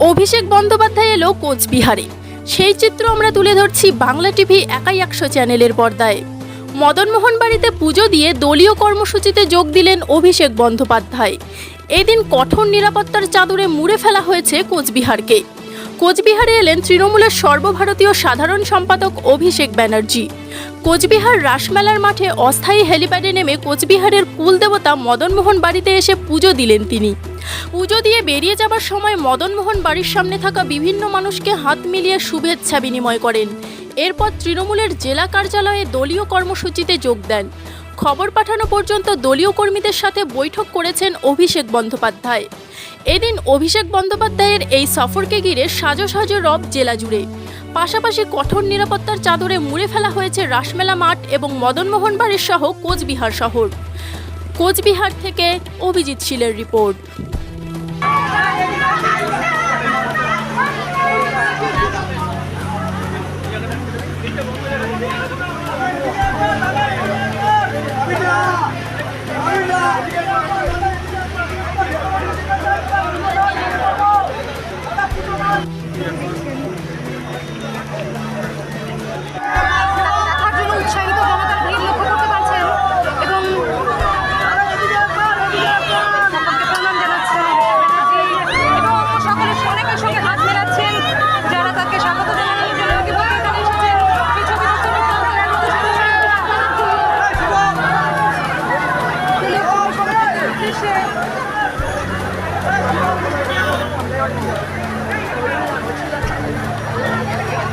অভিষেক বন্দ্যোপাধ্যায় এলো কোচবিহারে। সেই চিত্র আমরা তুলে ধরছি বাংলা টিভি একাই একশো চ্যানেলের পর্দায়। মদনমোহন বাড়িতে পুজো দিয়ে দলীয় কর্মসূচিতে যোগ দিলেন অভিষেক বন্দ্যোপাধ্যায়। এদিন কঠোর নিরাপত্তার চাদরে মুড়ে ফেলা হয়েছে কোচবিহারকে। কোচবিহারে এলেন তৃণমূলের সর্বভারতীয় সাধারণ সম্পাদক অভিষেক ব্যানার্জি। কোচবিহার রাসমেলার মাঠে অস্থায়ী হেলিপ্যাডে নেমে কোচবিহারের কুলদেবতা মদনমোহন বাড়িতে এসে পুজো দিলেন তিনি। পুজো দিয়ে বেরিয়ে যাবার সময় মদনমোহন বাড়ির সামনে থাকা বিভিন্ন মানুষকে হাত মিলিয়ে শুভেচ্ছা বিনিময় করেন। এরপর তৃণমূলের জেলা কার্যালয়ে দলীয় কর্মসূচিতে যোগ দেন। খবর পাঠানো পর্যন্ত দলীয় কর্মীদের সাথে বৈঠক করেছেন অভিষেক বন্দ্যোপাধ্যায়। এদিন অভিষেক বন্দ্যোপাধ্যায়ের এই সফরকে ঘিরে সাজো সাজো রব জেলা জুড়ে। পাশাপাশি কঠোর নিরাপত্তার চাদরে মুড়ে ফেলা হয়েছে রাসমেলা মাঠ এবং মদনমোহন বাড়ির সহ কোচবিহার শহর। কোচবিহার থেকে অভিজিৎ শীলের রিপোর্ট।